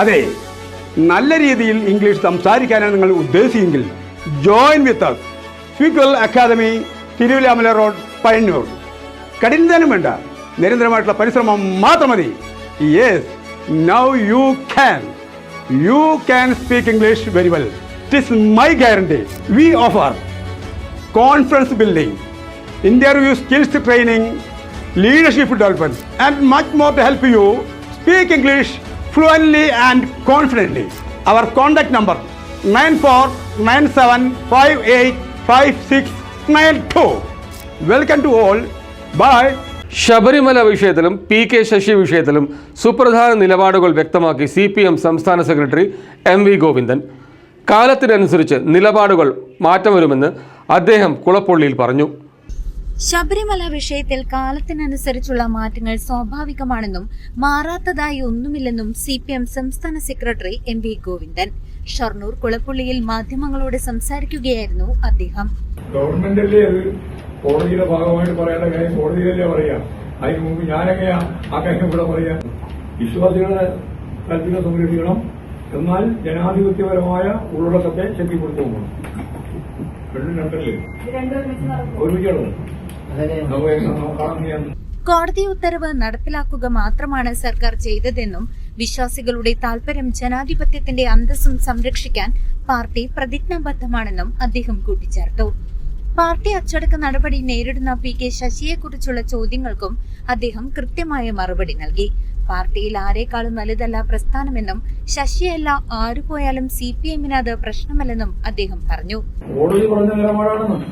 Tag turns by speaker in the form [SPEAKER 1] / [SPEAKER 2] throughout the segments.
[SPEAKER 1] അതെ നല്ല രീതിയിൽ ഇംഗ്ലീഷ് സംസാരിക്കാനാണ് നിങ്ങൾ ഉദ്ദേശിച്ചെങ്കിൽ join with us Speakal academy Thiruvilwamala road Payyannur കഠിനം വേണ്ട നിരന്തരമായിട്ടുള്ള പരിശ്രമം മാത്രം മതി yes now you can you can speak English very well it is my guarantee we offer conference building interview skills training leadership development and much more to help you speak English fluently and confidently our contact number nine four nine seven five eight five six nine two welcome to all by
[SPEAKER 2] Sabarimala വിഷയത്തിലും P K Sasi വിഷയത്തിലും സുപ്രധാന നിലപാടുകൾ വ്യക്തമാക്കി C P M സംസ്ഥാന secretary M V Govindan കാലത്തിനനുസരിച്ച് നിലപാടുകൾ മാറ്റം വരുമെന്ന് അദ്ദേഹം കുളപ്പള്ളിയിൽ പറഞ്ഞു
[SPEAKER 3] ശബരിമല വിഷയത്തിൽ കാലത്തിനനുസരിച്ചുള്ള മാറ്റങ്ങൾ സ്വാഭാവികമാണെന്നും മാറാത്തതായി ഒന്നുമില്ലെന്നും സി പി എം സംസ്ഥാന secretary M V Govindan Shoranur കുളപ്പുള്ളിയിൽ മാധ്യമങ്ങളോട് സംസാരിക്കുകയായിരുന്നു അദ്ദേഹം
[SPEAKER 4] ഗവൺമെന്റല്ലേ അത് കോടതിയുടെ ഭാഗമായിട്ട് പറയേണ്ട കാര്യം കോടതിയിലല്ലേ പറയാം അതിന് മുമ്പ് ഞാനെങ്ങനെയാ ആ കാര്യം ഇവിടെ പറയാം വിശ്വാസികളെ താല്പര്യം സംരക്ഷിക്കണം എന്നാൽ ജനാധിപത്യപരമായ ഉള്ളടക്കത്തെ ശക്തിപ്പെടുത്തുമ്പോൾ രണ്ടും രണ്ടല്ലേ ഒരുമിച്ചാണോ
[SPEAKER 3] കോടതി ഉത്തരവ് നടപ്പിലാക്കുക മാത്രമാണ് സർക്കാർ ചെയ്തതെന്നും വിശ്വാസികളുടെ താൽപര്യം ജനാധിപത്യത്തിന്റെ അന്തസ്സും സംരക്ഷിക്കാൻ പാർട്ടി പ്രതിജ്ഞാബദ്ധമാണെന്നും അദ്ദേഹം കൂട്ടിച്ചേർത്തു പാർട്ടി അച്ചടക്ക നടപടി നേരിടുന്ന പി കെ ശശിയെക്കുറിച്ചുള്ള ചോദ്യങ്ങൾക്കും അദ്ദേഹം കൃത്യമായ മറുപടി നൽകി പാർട്ടിയിൽ ആരെക്കാളും നല്ലതല്ല പ്രസ്ഥാനമെന്നും ശശിയല്ല ആരു പോയാലും സി പി എമ്മിന് അത് പ്രശ്നമല്ലെന്നും അദ്ദേഹം പറഞ്ഞു
[SPEAKER 4] കോടതി പറഞ്ഞ നിലപാടാണെന്നും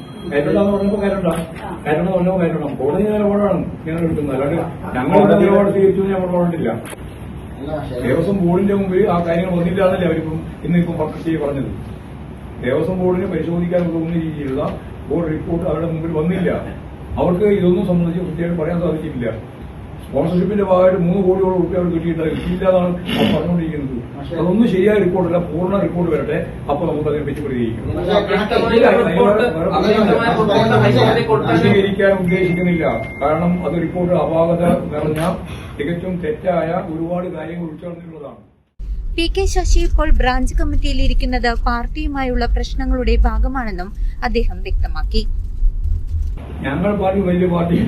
[SPEAKER 4] കോടതി നിലപാടാണ് ഞങ്ങൾ എടുക്കുന്നത് അല്ലാതെ ഞങ്ങളുടെ നിലപാട് സ്വീകരിച്ചു ഞങ്ങൾ പറഞ്ഞിട്ടില്ല ദേവസ്വം ബോർഡിന്റെ മുമ്പിൽ ആ കാര്യങ്ങൾ വന്നിട്ടാണല്ലേ അവരിപ്പം ഇന്നിപ്പം പക്രശ്ശേരി പറഞ്ഞത് ദേവസ്വം ബോർഡിനെ പരിശോധിക്കാൻ ഉതകുന്ന രീതിയിലുള്ള ബോർഡ് റിപ്പോർട്ട് അവരുടെ മുമ്പിൽ വന്നില്ല അവർക്ക് ഇതൊന്നും സംബന്ധിച്ച് പ്രത്യേകം പറയാൻ സാധിച്ചിട്ടില്ല സ്പോൺസർഷിപ്പിന്റെ ഭാഗമായിട്ട് മൂന്ന് കോടിയോളം റുപ്യ അവർ കിട്ടിയിട്ടില്ല കിട്ടിയില്ലാതാണ് പറഞ്ഞുകൊണ്ടിരിക്കുന്നത് അതൊന്നും ശരിയായ റിപ്പോർട്ടല്ല പൂർണ്ണ റിപ്പോർട്ട് വരട്ടെ അപ്പൊ നമുക്ക് അതിനെ പറ്റി പ്രതികരിക്കാൻ ഉദ്ദേശിക്കുന്നില്ല കാരണം അത് റിപ്പോർട്ട് അപാകത നിറഞ്ഞ തികച്ചും തെറ്റായ ഒരുപാട് കാര്യങ്ങൾ ഉൾച്ചേർന്നിട്ടുള്ളതാണ് പി കെ ശശി ഇപ്പോൾ ബ്രാഞ്ച് കമ്മിറ്റിയിൽ ഇരിക്കുന്നത് പാർട്ടിയുമായുള്ള പ്രശ്നങ്ങളുടെ ഭാഗമാണെന്നും അദ്ദേഹം വ്യക്തമാക്കി ഞങ്ങൾ പാർട്ടി വലിയ പാർട്ടി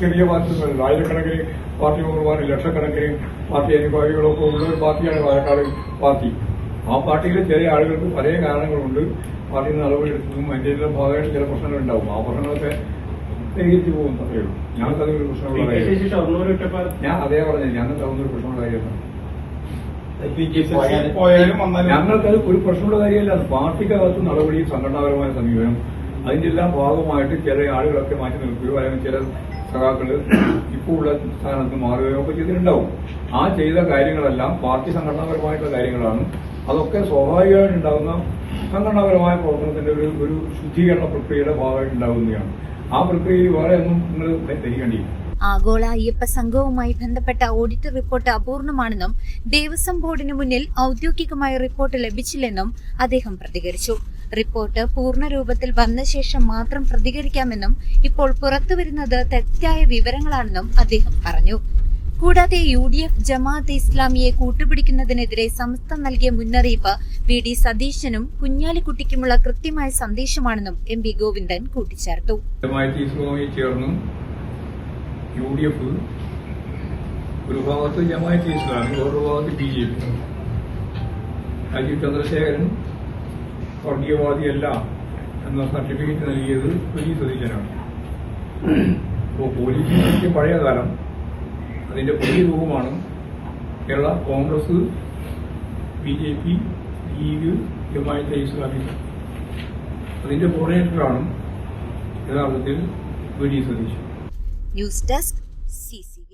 [SPEAKER 4] ചെറിയ പാർട്ടികൾ ആയിരക്കണക്കിന് പാർട്ടി മെമ്പർമാർ ലക്ഷക്കണക്കിന് പാർട്ടി അനുഭാവികളൊക്കെ ഉള്ള ഒരു പാർട്ടിയാണ് പാലക്കാട് പാർട്ടി ആ പാർട്ടിയിലെ ചെറിയ ആളുകൾക്ക് പല കാരണങ്ങളുണ്ട് പാർട്ടിയിൽ നിന്ന് അളവെടുക്കുന്നതും അതിൻ്റെ ഭാഗമായിട്ട് ചില പ്രശ്നങ്ങൾ ഉണ്ടാവും ആ പ്രശ്നങ്ങളൊക്കെ പരിഹരിച്ചു പോകും അത്രയേ ഉള്ളൂ ഞങ്ങൾക്ക് അതിനൊരു പ്രശ്നമുള്ള ഞാൻ അതേ പറഞ്ഞത് ഞങ്ങൾക്ക് അതൊന്നൊരു പ്രശ്നമുള്ള കാര്യമാണ് ഞങ്ങൾക്കത് ഒരു പ്രശ്നമുള്ള കാര്യമല്ല പാർട്ടിക്കകത്ത് നടപടിയും സംഘടനാപരമായ സമീപനം അതിന്റെ എല്ലാം ഭാഗമായിട്ട് ചില ആളുകളൊക്കെ മാറ്റി നിൽക്കുകയോ അല്ലെങ്കിൽ ചില സഖാക്കള് ഇപ്പോൾ ഉള്ള സ്ഥാനത്ത് മാറുകയോ ഒക്കെ ചെയ്തിട്ടുണ്ടാവും ആ ചെയ്ത കാര്യങ്ങളെല്ലാം പാർട്ടി സംഘടനാപരമായിട്ടുള്ള കാര്യങ്ങളാണ് അതൊക്കെ സ്വാഭാവികമായിട്ട് ഉണ്ടാകുന്ന സംഘടനാപരമായ പ്രവർത്തനത്തിന്റെ ഒരു ഒരു ശുദ്ധീകരണ പ്രക്രിയയുടെ ഭാഗമായിട്ട് ഉണ്ടാകുന്നതാണ് ആ പ്രക്രിയയിൽ വേറെ ഒന്നും നിങ്ങൾ ധരിക്കേണ്ടി ആഗോള അയ്യപ്പ സംഘവുമായി ബന്ധപ്പെട്ട ഓഡിറ്റ് റിപ്പോർട്ട് അപൂർണമാണെന്നും ദേവസ്വം ബോർഡിന് മുന്നിൽ ഔദ്യോഗികമായ റിപ്പോർട്ട് ലഭിച്ചില്ലെന്നും അദ്ദേഹം പ്രതികരിച്ചു റിപ്പോർട്ട് പൂർണ്ണരൂപത്തിൽ വന്ന ശേഷം മാത്രം പ്രതികരിക്കാമെന്നും ഇപ്പോൾ പുറത്തുവരുന്നത് തെറ്റായ വിവരങ്ങളാണെന്നും അദ്ദേഹം പറഞ്ഞു കൂടാതെ യു ഡി എഫ് ജമാഅത്ത് ഇസ്ലാമിയെ കൂട്ടുപിടിക്കുന്നതിനെതിരെ സംസ്ഥ നൽകിയ മുന്നറിയിപ്പ് വി ഡി സതീശനും കുഞ്ഞാലിക്കുട്ടിക്കുമുള്ള കൃത്യമായ സന്ദേശമാണെന്നും എം പി ഗോവിന്ദൻ കൂട്ടിച്ചേർത്തു ഒരു ഭാഗത്ത് ജമാഅത്ത് ഇസ്ലാമി ഒരു ഭാഗത്ത് ബി ജെ പി ചന്ദ്രശേഖരൻ വർഗീയവാദിയല്ല എന്ന സർട്ടിഫിക്കറ്റ് നൽകിയത് പി സതീശനാണ് അപ്പോൾ പോലീസിന്റെ പഴയ കാലം അതിന്റെ പുതിയ രൂപമാണ് Kerala Congress B J P League Jamaat e ഇസ്ലാമിക അതിന്റെ കോർഡിനേറ്ററാണ് യഥാർത്ഥത്തിൽ V D news desk C C